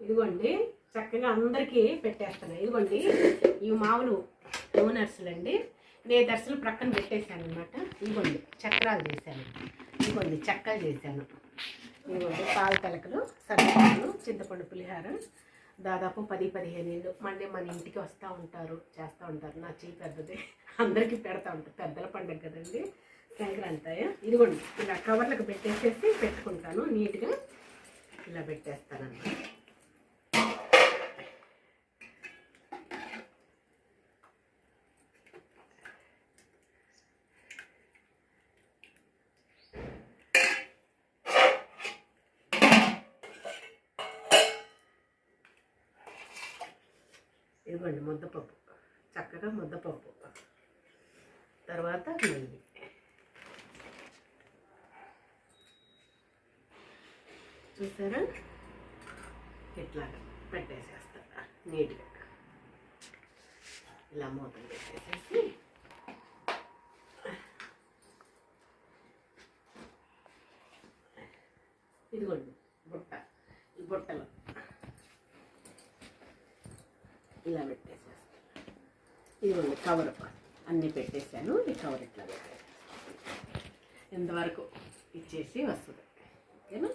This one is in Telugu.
ఇదిగోండి చక్కగా అందరికీ పెట్టేస్తాను ఇదిగోండి ఇవి మామూలు డోనర్స్లు అండి నేను దర్శలు ప్రక్కన పెట్టేశాను అనమాట ఇదిగోండి చక్రాలు చేశాను. ఇదిగోండి చెక్కలు చేశాను. ఇదిగోండి పాల తలకలు సరిపడలు చింతపండు పులిహార. దాదాపు పది పదిహేను ఏళ్ళు మళ్ళీ మన ఇంటికి వస్తూ ఉంటారు చేస్తూ ఉంటారు. నా చెయ్యి పెద్దది. అందరికీ పెడతా ఉంటారు. పెద్దల పండుగ కదండి. సంక్రాంతి. ఇదిగోండి ఇలా కవర్లకు పెట్టేసేసి పెట్టుకుంటాను. నీట్గా ఇలా పెట్టేస్తాను అన్నమాట ఇదిగోండి ముద్దపప్పు. చక్కగా ముద్దపప్పు. తర్వాత నెయ్యి. చూసారా? ఇట్లాగా పెట్టేసేస్తా. నీట్గా. ఇలా మూతలు పెట్టేసేసి. ఇదిగోండి బుట్ట. ఈ బుట్టలో. ఇలా పెట్టేసేస్తాను. ఇదిగోండి కవర్ అన్నీ పెట్టేశాను ఈ కవర్ ఇట్లా పెట్టేసాను ఇంతవరకు ఇచ్చేసి వస్తుంది. ఓకేనా?